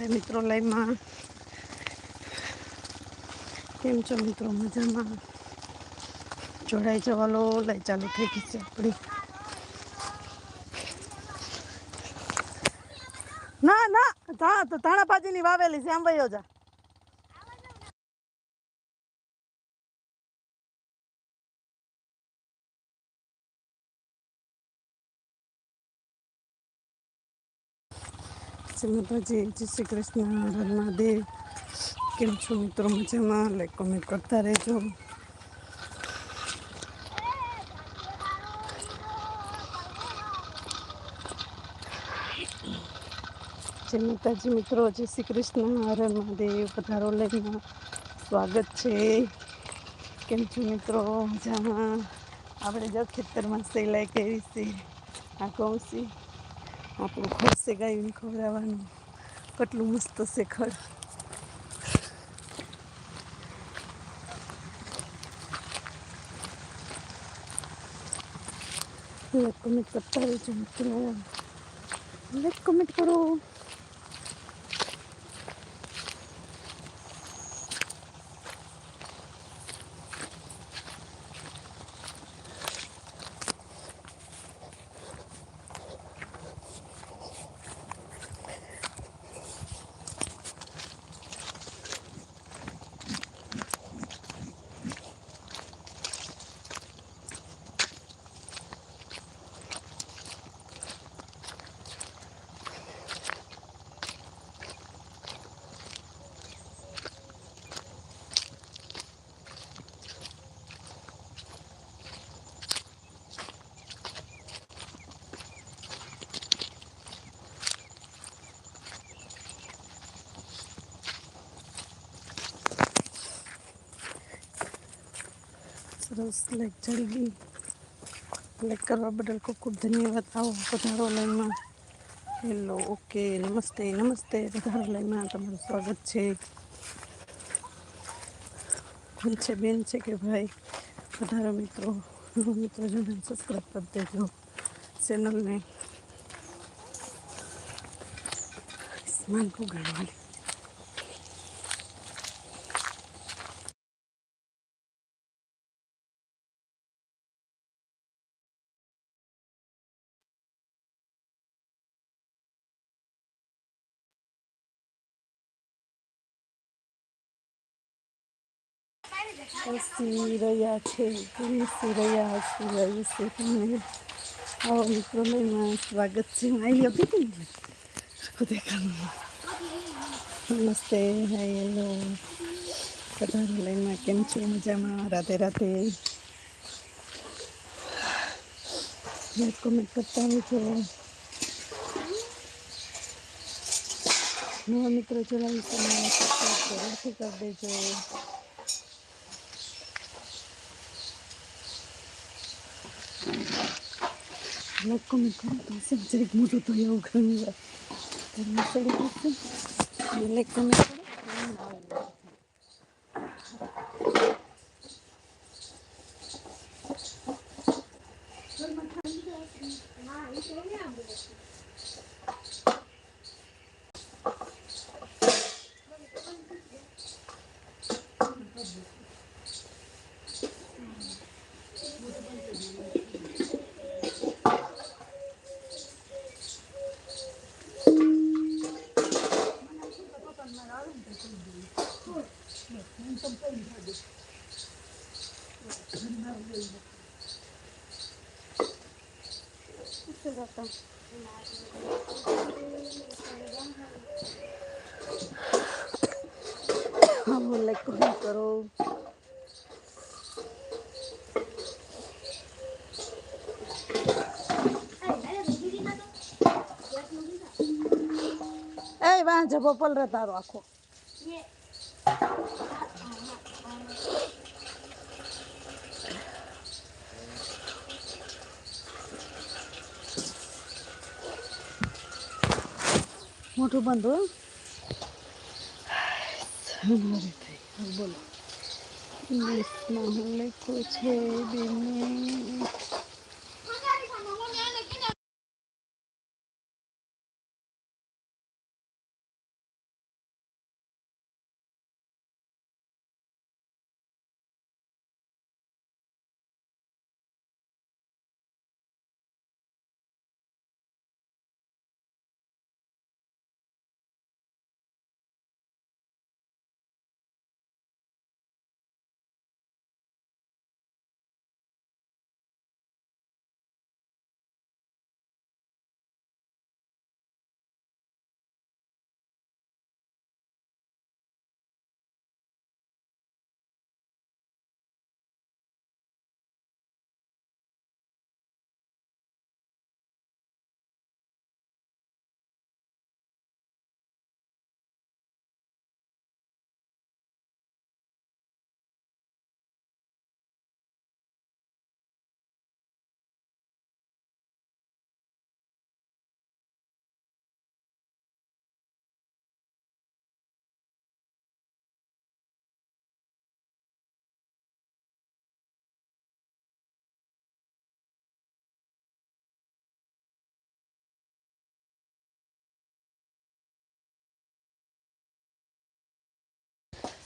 બધા મિત્રો લાઈવમાં. કેમ છો મિત્રો? મજામાં? જોડાઈ જવાનો લઈ ચાલુ થઈ ગઈ છે આપણી. ના ના, તા, તો ધાણા વાવેલી છે આમ વયો જા. જય માતાજી, જય શ્રી કૃષ્ણ મહાદેવ. કેમ છો મિત્રો? મજામાં? લાઈક કોમેન્ટ કરતા રહેજો. જય માતાજી મિત્રો, જય શ્રી કૃષ્ણ, હર મહાદેવ. પધારો લઈને સ્વાગત છે. કેમ છો મિત્રો? મજામાં? આપણે જો ખેતરમાં સિલાઈ કરી છે. આ કહું છે. આપણું ખોરશે ગાયું ખવડાવવાનું. કેટલું મસ્ત છે ખડ લાઈક કમેન્ટ કરતા રહેજો મિત્રો. લાઈક કમેન્ટ કરો. સરસ લાઈક ચડી ગઈ લાઈક કરવા બદલ ખૂબ ખૂબ ધન્યવાદ આવો પધારો લાઈનમાં હેલો ઓકે નમસ્તે નમસ્તે પધારો લાઈનમાં તમારું સ્વાગત છે. કોણ છે, બેન છે કે ભાઈ? પધારો મિત્રો મિત્રો જોને સબસ્ક્રાઈબ કરી દેજો ચેનલને સ્માન ગાડવાની હસી રહ્યા છે હસી રહ્યા છે હસી તમને આવો મિત્રો લઈને સ્વાગત છે આવી હતી ખુદે નમસ્તે, હાય, હેલો. બધા લઈને કેમ છો? મજામાં? રાધે રાધે લાઈક કોમેન્ટ કરતા છો નવા મિત્રો ચલાવી જરૂરથી કરી દેજો. લોકો મેં કરો હશે જરીક મોટું તો એવું ઘણી વાર ઘરમાં ચડી જશે Thank તમે કરો હા લાઈક કોમેન્ટ કરો એ વાંચો બપોલ રે તારો આખો મોટું બંધ હોય હમારે થઈ હવે બોલો ઇંગ્લિશમાં હું લખ્યું છે બેને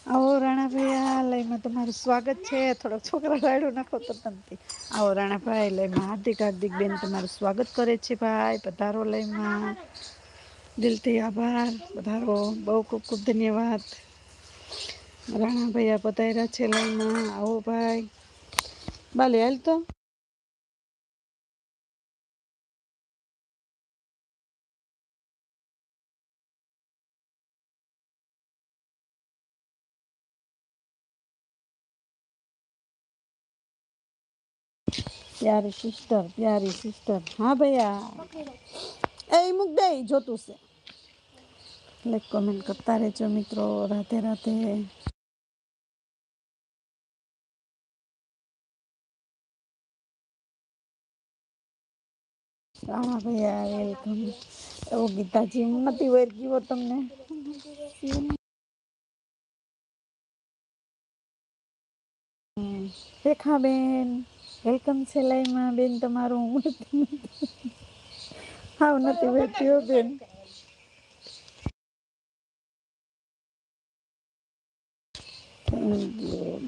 આવો રાણાભાઈ લયમાં તમારું સ્વાગત છે. થોડોક છોકરા રાયડું નાખો તો તમથી આવો રાણાભાઈ લયમાં હાર્દિક હાર્દિક બેન તમારું સ્વાગત કરે છે ભાઈ. પધારો લયમાં દિલથી આભાર. પધારો. બહુ ખૂબ ખૂબ ધન્યવાદ. રાણા આ પધાર્યા છે લયમાં આવો ભાઈ. બાલે, હાલ તો. પ્યારી સિસ્ટર પ્યારી સિસ્ટર હા ભૈયા એ મૂક દે જોતું છે લાઈક કોમેન્ટ કરતા રહેજો મિત્રો રાધે રાધે હા ભૈયા વેલકમ એવું ગીતાજી નથી વેરકીવો તમને રેખા બેન વેલકમ છે લાઈમાં બેન તમારું હાવ નથી વેરતી હો બેન થેન્ક યુ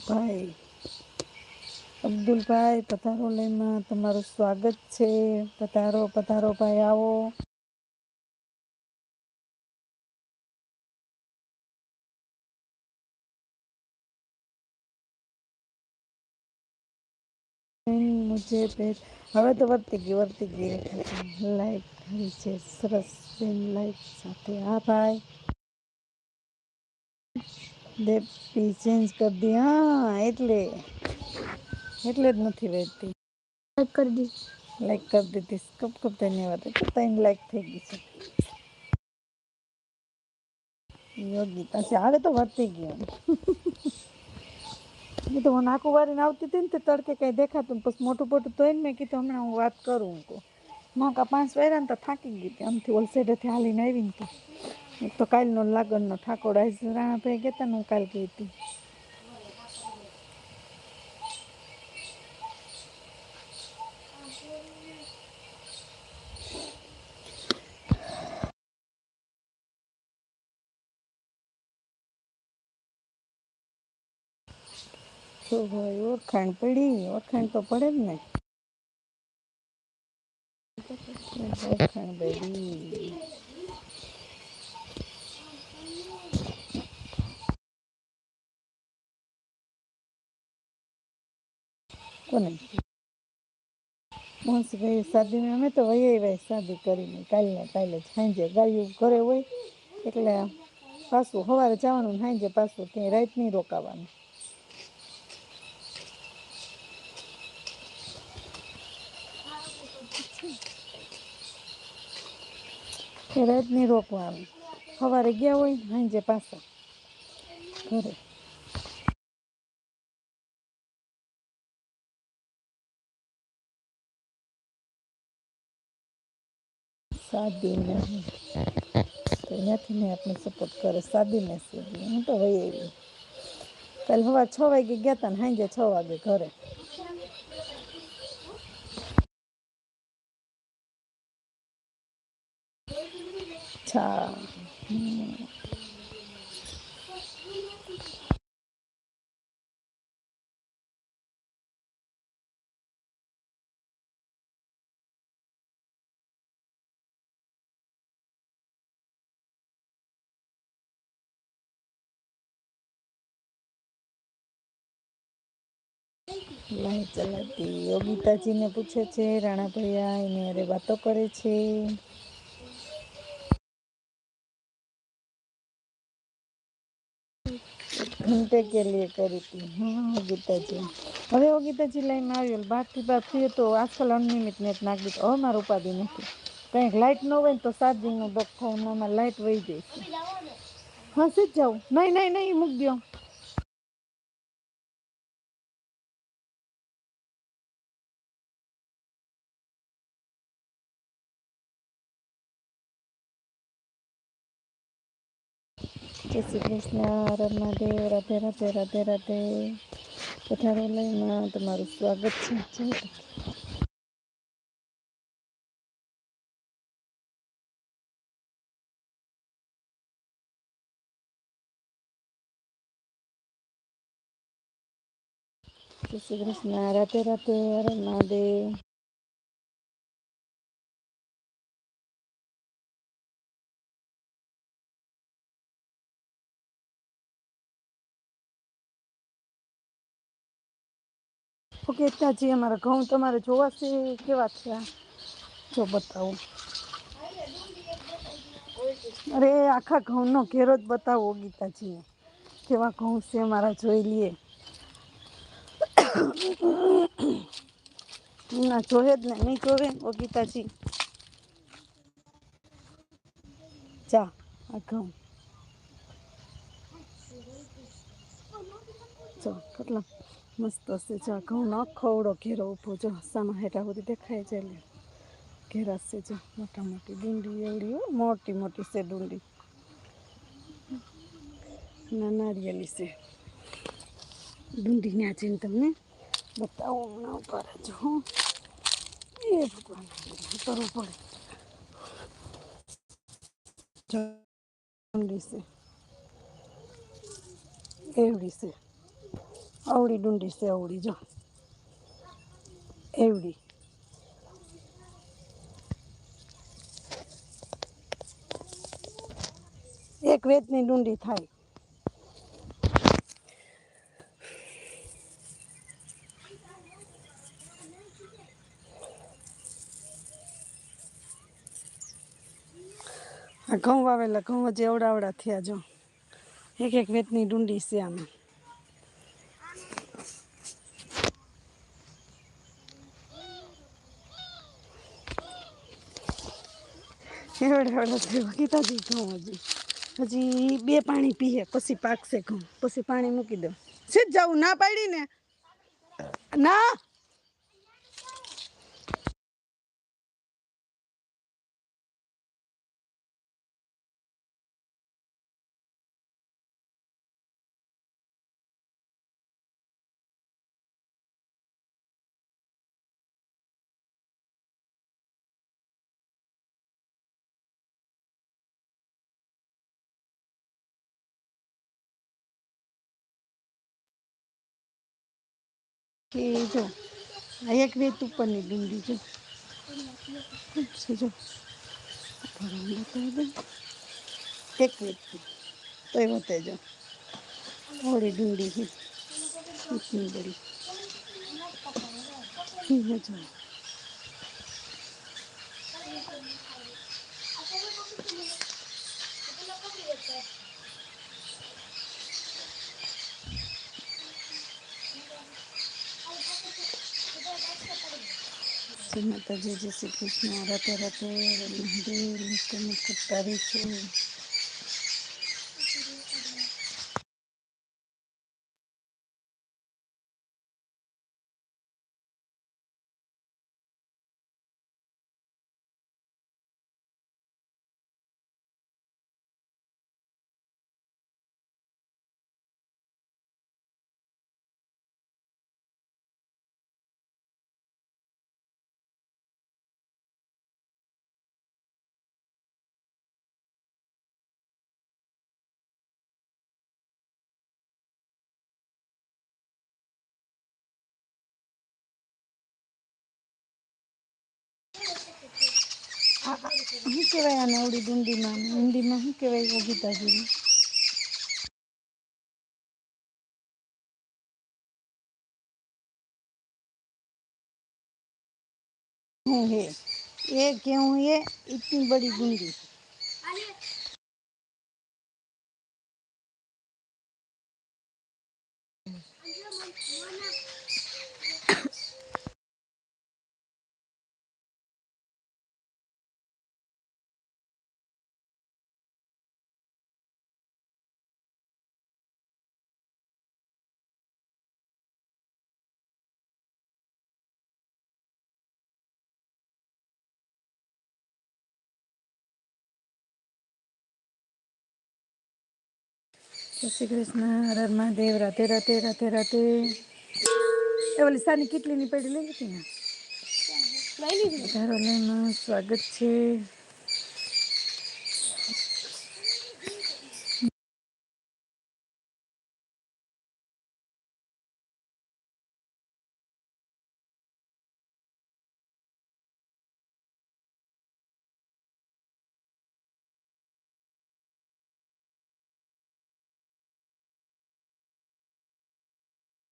ભાઈ અબ્દુલભાઈ, પધારો લઈમાં તમારું સ્વાગત છે. પધારો પધારો ભાઈ, આવો. મુજે પેટ. હવે તો વર્તી ગઈ વર્તી ગઈ. લાઈક કરી છે, સરસ. બેન, લાઈક સાથે. હા ભાઈ. ડેપી ચેન્જ કરી દી. હા, એટલે. એટલે જ નથી વેચતી લાઈક કરી દી લાઈક કરી દીધી ખૂબ ખૂબ ધન્યવાદ. ત્રણ લાઈક થઈ ગઈ છે. યોગી પાસે આવે તો વર્તી ગયો. એ તો હું નાકું વારીને આવતી હતી ને તે તડકે કંઈ દેખાતું પછી મોટું મોટું તોય મેં કીધું હમણાં હું વાત કરું કહું નાકા પાંચ વાર્યા ને તો થાકી ગઈ હતી. આમથી ઓલસેડેથી હાલીને આવીને તો. એક તો કાલનો લાગણનો ઠાકોર આજ રાણાભાઈ હતા ને હું કાલ ગઈ હતી. શું ભાઈ ઓળખાણ પડી ઓળખાણ તો પડે જ ને. ઓળખાણ પડી. કોને? મોહનસિંહભાઈ શાદીમાં અમે તો વહી ભાઈ શાદી કરીને કાલે કાલે સાંજે ગાયું ઘરે હોય એટલે પાછું સવારે જવાનું સાંજે પાછું ક્યાંય રાત નહીં રોકાવાનું. કે રાત નહીં આવે. સવારે ગયા હોય સાંજે પાછા ઘરે. સાદી નહીં તો ત્યાંથી મેં આપણે સપોર્ટ કરે સાદીને સીધી હું તો વહી આવી. કાલે હવા છ વાગે ગયા હતા ને સાંજે છ વાગે ઘરે. અચ્છા લાઈટ ચલાતી યોગિતાજીને પૂછે છે રાણા ભૈયા એને અરે વાતો કરે છે घंटे के लिए करी थी हाँ गीता હવે ઓ ગીતાજી લઈને આવ્યો બાકી બાકી તો આજકાલ અનલિમિટ નેટ નાખી દીધું. હવે મારે ઉપાધિ નથી. કંઈક લાઇટ ન હોય તો ચાર્જિંગનો દખ થાય લાઇટ વહી જાય છે. હા સીધ જાઉં. નહીં નહીં નહીં, મૂક દો જય શ્રી કૃષ્ણ, હર રાધે રાધે રાધે રાધે. પધારો લયમાં તમારું સ્વાગત છે. જય શ્રી કૃષ્ણ. રાધે રાધે, હર મહાદેવ અમારા ઘઉં તમારે જોવા છે, કેવા થયા જો બતાવો. અરે, આખા ઘઉંનો ઘેરો જ બતાવો ગીતાજીને કેવા ઘઉં છે અમારા જોઈ લઈએ ના જોયે જ ને, નહીં જોવે? ઓ ગીતાજી જા, આ ઘઉં. જો, કેટલા? મસ્ત છે જો ઘઉંનો ખવડો ઘેરો ઊભો જો સામા હેઠા બધી દેખાય છે એટલે ઘેરા છે જો મોટા મોટી ડુંડી એવડી મોટી મોટી છે ડુંડી ના નારિયેલી છે ડુંડી ન્યા જઈને તમને બતાવો હમણાં ઉપર જ એ ભગવાન કરવું પડે ડુંડી છે એવડી છે અવળી ડુંડી છે અવળી જો. એવડી. એક વેતની ડુંડી થાય. ઘઉં વાવેલા ઘઉં જે અવડાવડા થયા, જો. એક એક વેતની ડુંડી છે આમાં. એવડા થયા ઘઉં હજી હજી બે પાણી પીએ, પછી પાકશે ઘઉં. પછી પાણી મૂકી દઉં. સીધ જવું, ના પાડી ને ના! કે જો, આ એક વેત ઉપરની ડુંગળી જો જો, એક વેત તો એ વતે જો ઓળી ડુંગળી છે. ઇતની બડી Thank जो શ્રી માતાજી જય શ્રી કૃષ્ણ. રતે રતે મહાદેવ નિષ્ઠ કરતા રહીશું આ શું કહેવાય આને આવડી ડુંડીમાં હિન્દીમાં શું કહેવાય ગીતાજીને हूँ है ये गेहूँ ये इतनी बड़ी गुंडी જય શ્રી કૃષ્ણ હર મહાદેવ રાતે રાતે રાતે રાતે એ ઓલી સાની કેટલીની પડી લઈ હતી ને? સ્વાગત છે.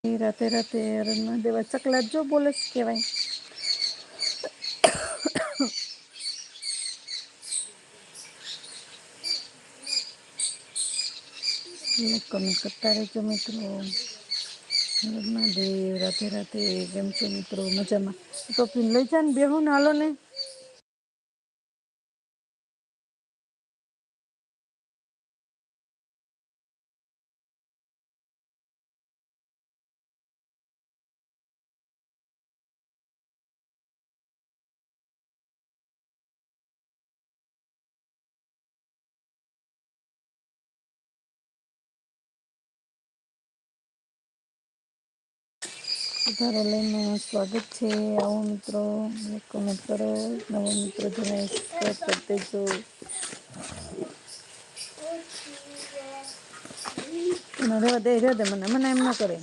રાતે રાતે હર દેવા ચકલા જો બોલે છે કહેવાય કમેન્ટ કરતા રહેજો મિત્રો હર રાતે રાતે કેમ છો મિત્રો મજામાં તો લઈ જા ને બેહું ને હાલો ને વધારો લઈને સ્વાગત છે. આવો મિત્રો કોમેન્ટ કરો. નવો મિત્રો જોડાય સબસ્ક્રાઈબ કરી દેજો. મને રહેવા દે. મને મને એમ ન કરે.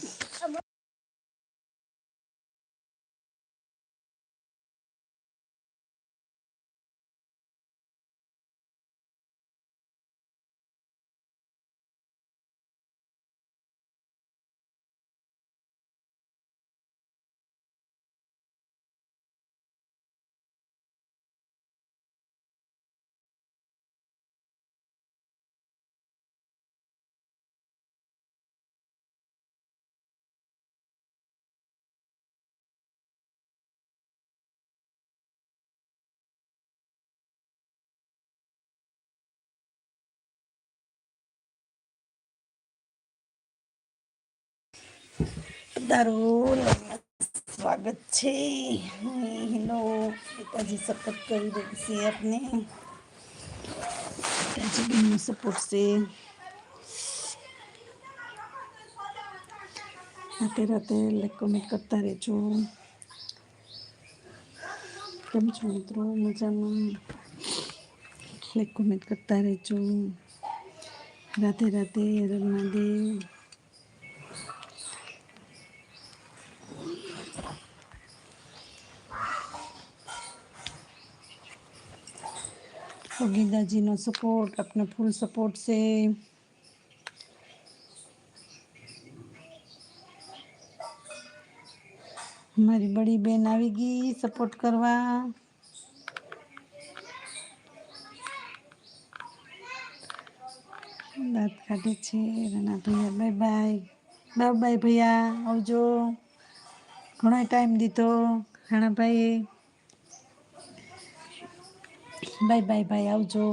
તારું સ્વાગત છે. હેલો, પિતાજી સપોર્ટ કરી દે છે આપને. પિતાજી બેનનો સપોર્ટ છે. રાતે રાતે લાઈક કોમેન્ટ કરતા રહેજો. કેમ છો મિત્રો? મજામાં? લાઈક કોમેન્ટ કરતા રહેજો. રાતે રાતે હર હર મહાદેવ ગીતાજીનો સપોર્ટ આપને ફૂલ સપોર્ટ છે. મારી બડી બેન આવી ગઈ સપોર્ટ કરવા. દાંત કાઢે છે, રાણા ભૈયા બાય બાય બાય ભૈયા, આવજો. ઘણો ટાઈમ દીધો રાણાભાઈએ બાય બાય બાય આવજો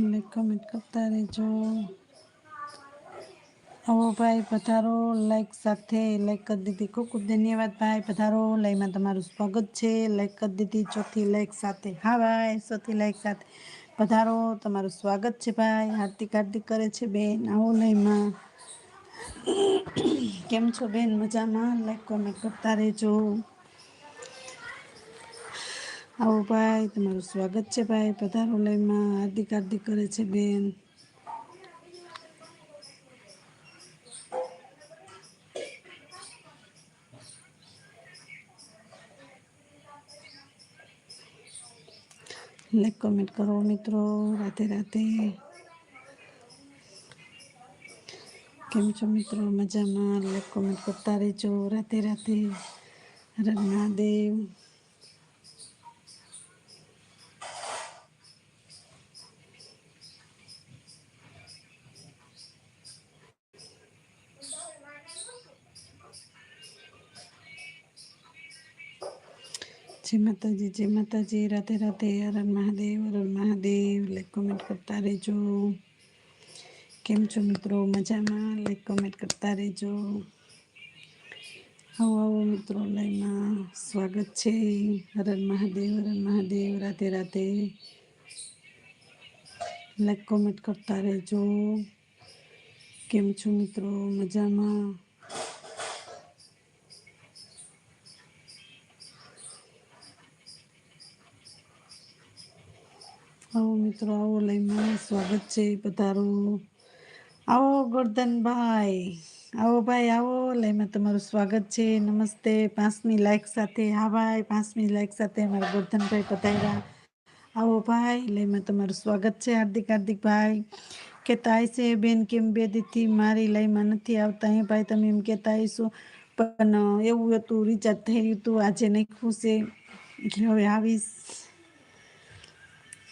લાઈક કમેન્ટ રહેજો આવો ભાઈ, પધારો. લાઈક સાથે લાઈક કરી દીધી. ખૂબ ખૂબ ધન્યવાદ ભાઈ, પધારો. લાઈમાં તમારું સ્વાગત છે. લાઈક કરી દીધી. ચોથી લાઈક સાથે. હા ભાઈ, ચોથી લાઈક સાથે. પધારો. તમારું સ્વાગત છે ભાઈ. હાર્દિક હાર્દિક કરે છે બેન. આવો લાઈમાં કેમ છો બેન? મજામાં? લાઈક કોમેન્ટ કરતા રહેજો. આવો ભાઈ, તમારું સ્વાગત છે ભાઈ. પધારો લયમાં હાર્દિક હાર્દિક કરે છે બેન. લાઈક કમેન્ટ કરો મિત્રો, રાતે રાતે. કેમ છો મિત્રો? મજામાં? લાઈક કમેન્ટ કરતા રહેજો. રાતે રાતે. હર હર મહાદેવ જય માતાજી જય માતાજી રાધે રાધે હરણ મહાદેવ હરણ મહાદેવ લાઈક કોમેન્ટ કરતા રહેજો કેમ છો મિત્રો મજામાં લાઈક કોમેન્ટ કરતા રહેજો આવો આવો મિત્રો લાઈમાં સ્વાગત છે હરણ મહાદેવ હરણ મહાદેવ રાધે રાધે લાઈક કોમેન્ટ કરતા રહેજો કેમ છો મિત્રો મજામાં આવો મિત્રો, આવો લાઈનમાં સ્વાગત છે પધારો. આવો ગોરધનભાઈ, આવો ભાઈ, આવો લાઈમાં તમારું સ્વાગત છે. નમસ્તે, પાંચમી લાઈક સાથે. હા ભાઈ, પાંચમી લાઈક સાથે અમારા ગોરધનભાઈ પધાર્યા. આવો ભાઈ લઈમાં તમારું સ્વાગત છે હાર્દિક હાર્દિક ભાઈ. કહેતા છે, બેન, કેમ બે દીથી મારી લાઈમાં નથી આવતા? એ ભાઈ, તમે એમ કહેતા આવીશું પણ એવું હતું રિચાર્જ થઈ રહ્યું હતું. આજે નહીં છે એટલે હવે આવીશ.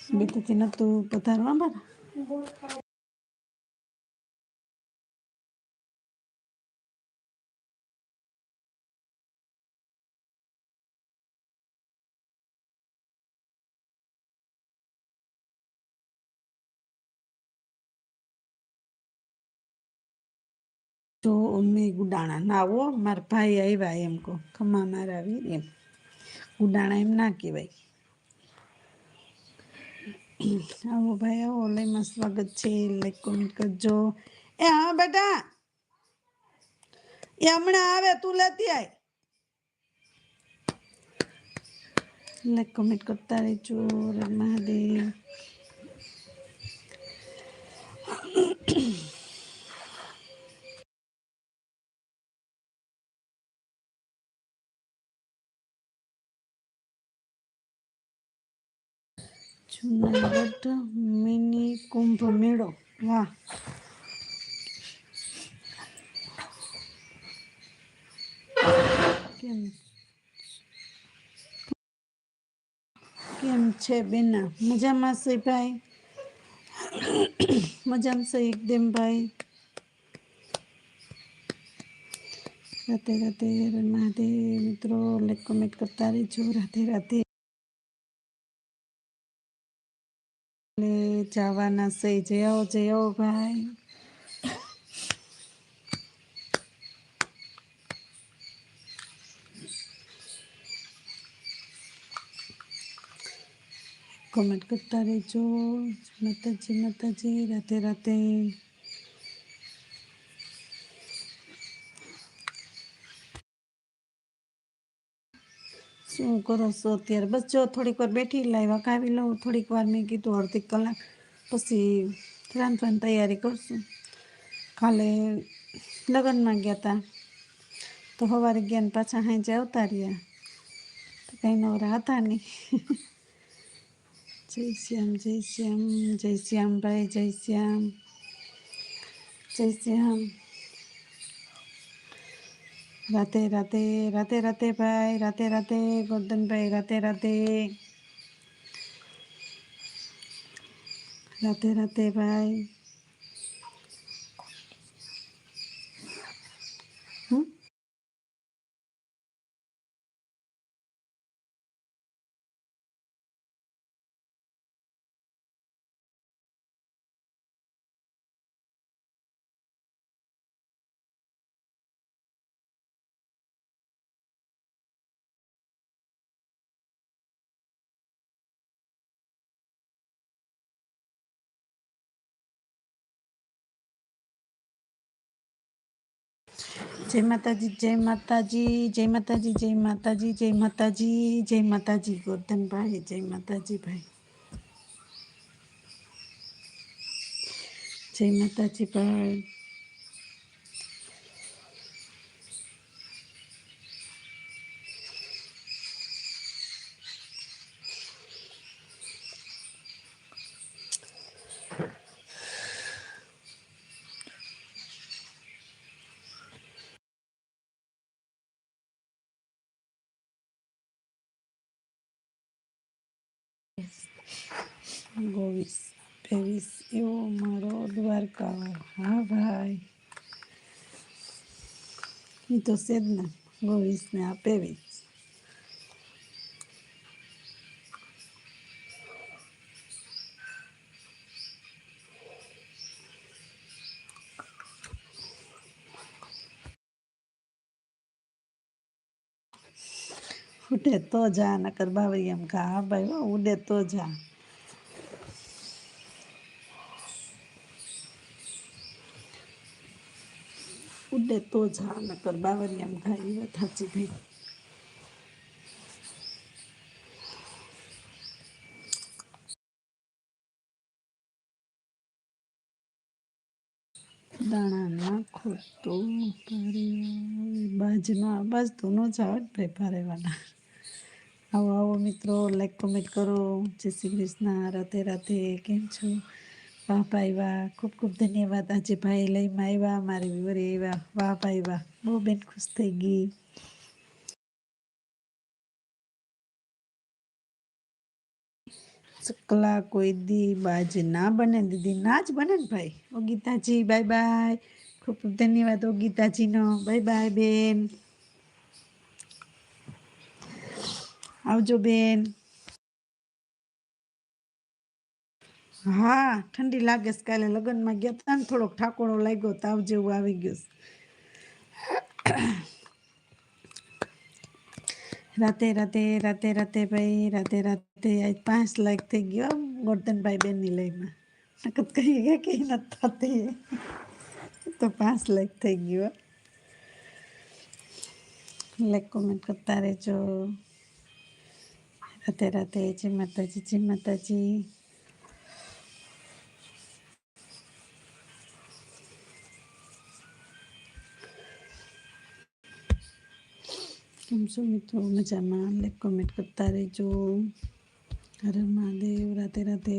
બેટીથી નતું પધારવા બરાબર તો અમે ગુડાણા ના આવો મારા ભાઈ આવ્યા એમ કહો ખમા મારા આવી એમ ગુડાણા એમ ના કહેવાય આવો ભાઈ આવો લાઈમાં સ્વાગત છે. લાઈક કોમેન્ટ કરજો. એ હા, બેટા. એ હમણાં આવે, તું લેતી આય. લાઈક કોમેન્ટ કરતા રહેજો મહાદેવ. જુનાગઢ મિની કુંભ મેળો. વાહ. કેમ? કેમ છે બેના? મજામાં છે ભાઈ? મજામાં છે એકદમ ભાઈ રાતે રાતે મહાદેવ મિત્રો લાઈક કોમેન્ટ કરતા રહેજો. રાતે રાધે એટલે જવાના છે. જય આવો જય આવો ભાઈ. કોમેન્ટ કરતા રહેજો. માતાજી માતાજી. રાતે રાતે. શું કરો છો અત્યારે? બસ જો થોડીક વાર બેઠી લાવ્યા ખાવી લઉં. થોડીક વાર મેં કીધું અડધી કલાક પછી રાંધવાની તૈયારી કરશું. કાલે લગ્નમાં ગયા હતા તો સવારે ગયા પાછા હાંજે આવતા રહ્યા. તો કંઈ નવરા હતા નહીં. જય શ્યામ જય શ્યામ જય શ્યામ ભાઈ, જય શ્યામ. જય શ્યામ. રાતે રાતે રાતે રાતે ભાઈ રાતે રાતે ગોરધનભાઈ રાતે રાતે રાતે રાતે ભાઈ હમ જય માતાજી જય માતાજી જય માતાજી જય માતાજી જય માતાજી જય માતાજી ગોરધનભાઈ જય માતાજી ભાઈ. જય માતાજી ભાઈ. ગોવીસ પેવીસ એવો મારો દ્વારકા. હા ભાઈ. એ તો છે જ ને ગોવીસ ને આ પેવીસ ઉડે તો જા, નકર બાવરી એમ ઘા હા ભાઈ વા ઉડે તો જા. ઉડે તો જા, નકર બાવરી એમ કા એ વાત સાચી ભાઈ દાણા નાખો તો ભારે બાજ ના બાજ તો ન જાવ ભાઈ ભારેવાના આવો આવો મિત્રો લાઈક કોમેન્ટ કરો. જય શ્રી કૃષ્ણ. રાધે રાધે. કેમ છો? વાહ વાહ. ખૂબ ખૂબ ધન્યવાદ. આજે ભાઈ લઈમાં આવ્યા, મારે વિવરે આવ્યા. વાહ વાહ. બહુ બેન ખુશ થઈ ગઈ. ચકલા કોઈ દી બાજ ના બને. દીદી, ના જ બને ને ભાઈ? ઓ ગીતાજી બાય બાય ખૂબ ખૂબ ધન્યવાદ ઓ ગીતાજીનો. બાય બાય બેન. આવજો, બેન. હા, ઠંડી લાગે છે કાલે. લગ્નમાં ગયા હતા ને થોડોક ઠાકોરો લાગ્યો તાવ જેવું આવી ગયું રાતે રાતે રાતે રાતે ભાઈ, રાતે રાતે. આજ પાંચ લાખ થઈ ગયો ગોરધનભાઈ બેનની લઈમાં નકદ કહી ગયા કે નથી થતી. તો પાંચ લાખ થઈ ગયો. લાઈક કોમેન્ટ કરતા રહેજો. રાતે રાતે જય માતાજી જય માતાજી કેમ છો મિત્રો મજામાં લાઈક કોમેન્ટ કરતા રહેજો હર મહાદેવ રાતે રાતે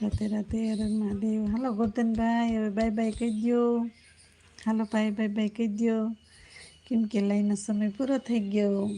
રાતે રાતે હર મહાદેવ હાલો ગોતનભાઈ, હવે બાય બાય કહી દો હાલો ભાઈ, બાય બાય કહી દો કેમ કે લાઈનનો સમય પૂરો થઈ ગયો.